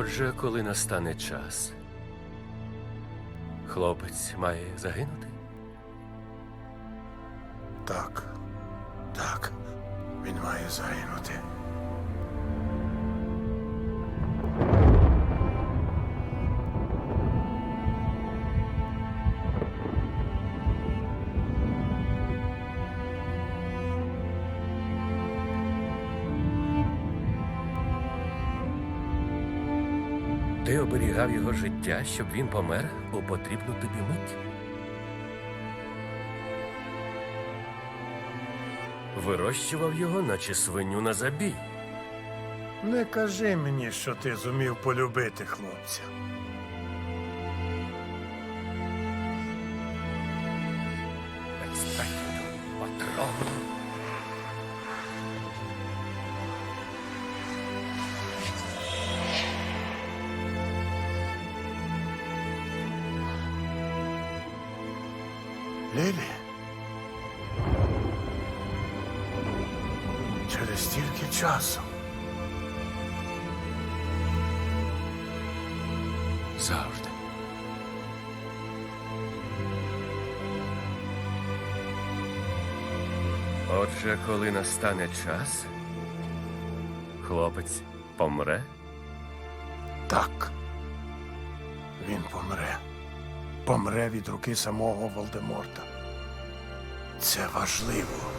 Отже, коли настане час, хлопець має загинути? Так. Так. Він має загинути. Ти оберігав його життя, щоб він помер у потрібну тобі мить. Вирощував його, наче свиню на забій. Не кажи мені, що ти зумів полюбити хлопця. Лілі. Через стільки часу. Завжди. Отже, коли настане час, хлопець помре. Так. Він помре. Помре від руки самого Волдеморта. Це важливо.